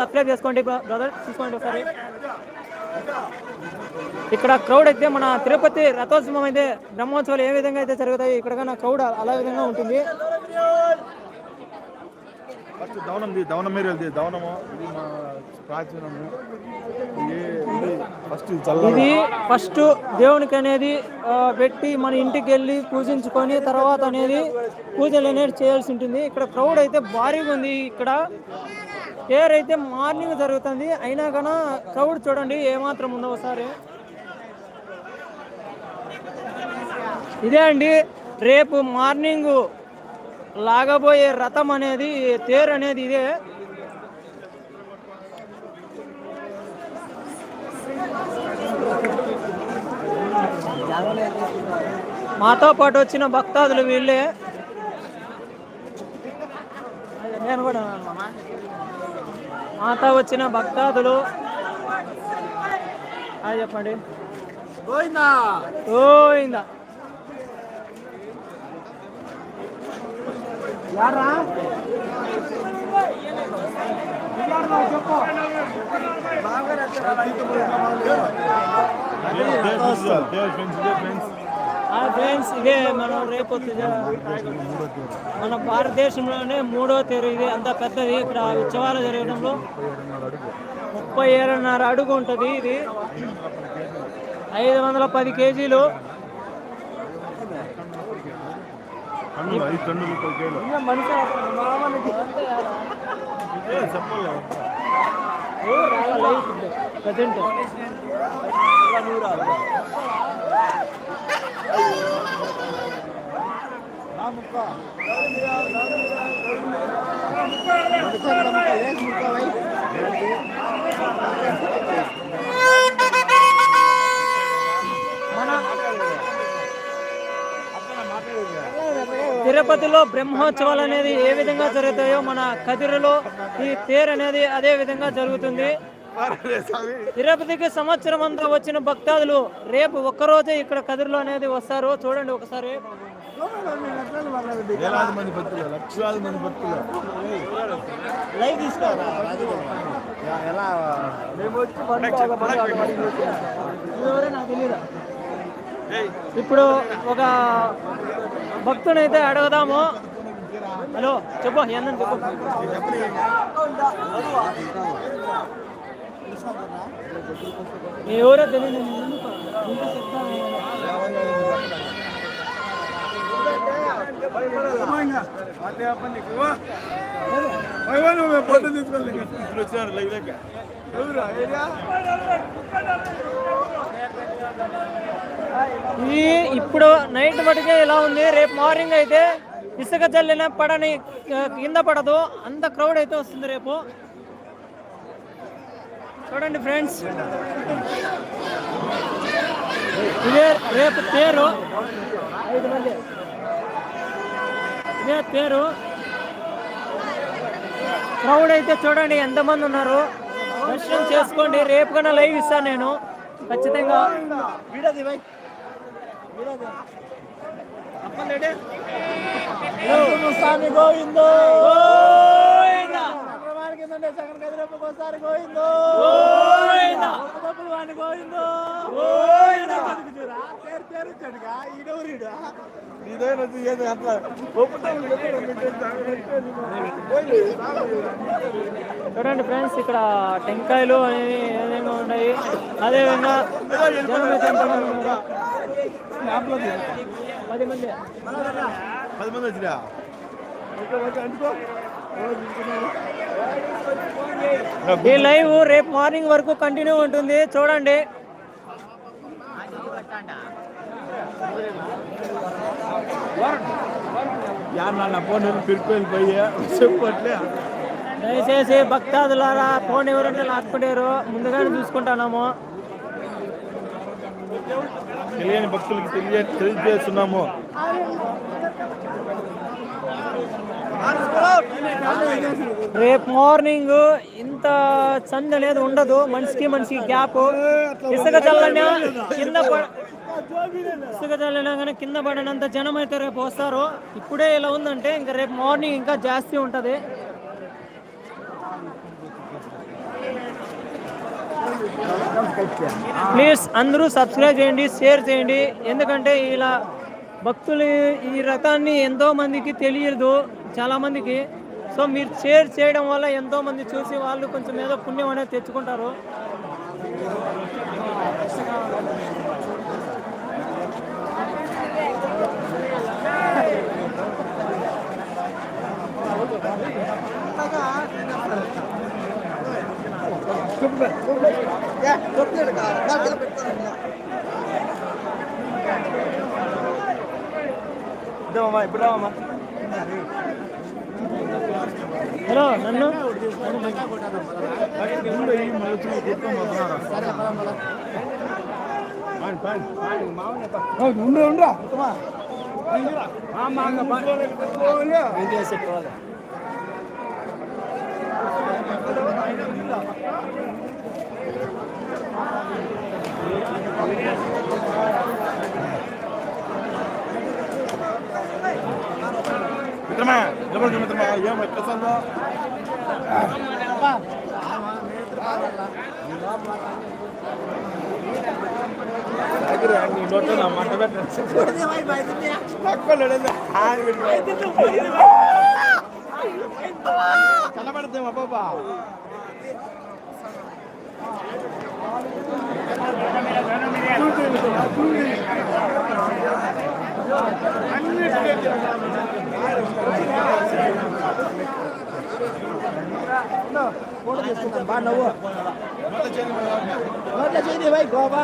Subscribe చేసుకోండి brother తీసుకోండి ఒకసారి. ఇక్కడ క్రౌడ్ అయితే మన తిరుపతి రథోత్సవం అయితే బ్రహ్మోత్సవాలు ఏ విధంగా అయితే జరుగుతాయి ఇక్కడ కన్నా క్రౌడ్ అలా విధంగా ఉంటుంది. ఫస్ట్ దవనం మీరు వెళ్తే దవనము? ఇది మా ప్రాచీనము. ఫస్ట్ ఇది ఫస్ట్ దేవునికి అనేది పెట్టి మన ఇంటికి వెళ్ళి పూజించుకొని తర్వాత అనేది పూజలు అనేది చేయాల్సి ఉంటుంది. ఇక్కడ క్రౌడ్ అయితే భారీగా ఉంది. ఇక్కడ పేరు అయితే మార్నింగ్ జరుగుతుంది అయినా కన్నా క్రౌడ్ చూడండి ఏమాత్రం ఉందో ఒకసారి ఇదే అండి రేపు మార్నింగ్ లాగబోయే రథం అనేది తేరు అనేది ఇదే. మాతో పాటు వచ్చిన భక్తాదులు వీళ్ళే. నేను కూడా మాతో వచ్చిన భక్తాదులు. అది చెప్పండి. గోవిందా. యారా ఫ్రెండ్స్ ఇదే మనం రేపు మన భారతదేశంలోనే మూడో తేరు ఇది. అంత పెద్దది. ఇక్కడ ఉత్సవాలు జరగడంలో ముప్పై ఏడున్నర అడుగు ఉంటుంది ఇది. ఐదు వందల పది కేజీలు. ప్రజెంట్. తిరుపతిలో బ్రహ్మోత్సవాలు అనేది ఏ విధంగా జరుగుతాయో మన కదిరిలో ఈ తేరు అనేది అదే విధంగా జరుగుతుంది. తిరుపతికి సంవత్సరం అంతా వచ్చిన భక్తాదులు రేపు ఒక్కరోజే ఇక్కడ కదిరిలో అనేది వస్తారు చూడండి ఒకసారి. వేలాది మంది భక్తులు లక్షలాది మంది భక్తులు. ఎలా? ఎవరో నాకు తెలీదు. ఇప్పుడు ఒక భక్తునైతే అడుగుదాము. హలో చెప్పు ఎన్న చెప్పు. ఎవరో తెలియదు నేను వచ్చినారు లైవ్ లెక్క ఈ ఇప్పుడు నైట్ మటుకే ఇలా ఉంది. రేపు మార్నింగ్ అయితే ఇసుక జల్లిన పడని కింద పడదు. అంత క్రౌడ్ అయితే వస్తుంది రేపు. చూడండి ఫ్రెండ్స్ ఇదే రేపు తేరు ఐదు మంది ఇదే తేరు క్రౌడ్ అయితే చూడండి ఎంతమంది ఉన్నారు దర్శనం చేసుకోండి రేపు కన్నా లైవ్ ఇస్తాను నేను ఖచ్చితంగా స్వామి గోవిందో గోవిందా. గోవిందో. చూడండి ఫ్రెండ్స్ ఇక్కడ టెంకాయలు అనేవి ఏ విధంగా ఉన్నాయి. అదేవిధంగా? పది మంది. పది మంది వచ్చినా ఈ లైవ్ రేపు మార్నింగ్ వరకు కంటిన్యూ ఉంటుంది. చూడండి. దయచేసి భక్తాదులారా ఫోన్ ఎవరంటే లాక్కుంటారు. ముందుగానే చూసుకుంటున్నాము తెలియని భక్తులకి తెలియ తెలియజేస్తున్నాము. రేపు మార్నింగ్ ఇంత చంద అనేది ఉండదు. మనిషికి మనిషికి గ్యాప్. ఇసుక చల్లనా కింద ఇసుక చల్లనా కానీ కింద పడినంత జనం అయితే రేపు వస్తారు. ఇప్పుడే ఇలా ఉందంటే ఇంకా రేపు మార్నింగ్ ఇంకా జాస్తి ఉంటుంది. ప్లీజ్ అందరూ సబ్స్క్రైబ్ చేయండి షేర్ చేయండి. ఎందుకంటే ఇలా భక్తులు ఈ రథాన్ని ఎంతో మందికి తెలియదు. చాలామందికి. సో మీరు షేర్ చేయడం వల్ల ఎంతోమంది చూసి వాళ్ళు కొంచెం ఏదో పుణ్యం అనేది తెచ్చుకుంటారు. ఇప్పుడు నన్ను ఈ మళ్ళీ వచ్చి కూర్చొని వస్తున్నారా ఉండు ఉండు మిత్రమా నిలబడి మిత్రమా ఏం ఎక్కసంలో నీ నోట్లో నా మంట కనబడదేమా బాబా బాగా నవ్వు చేయండి భాయ్ గోబా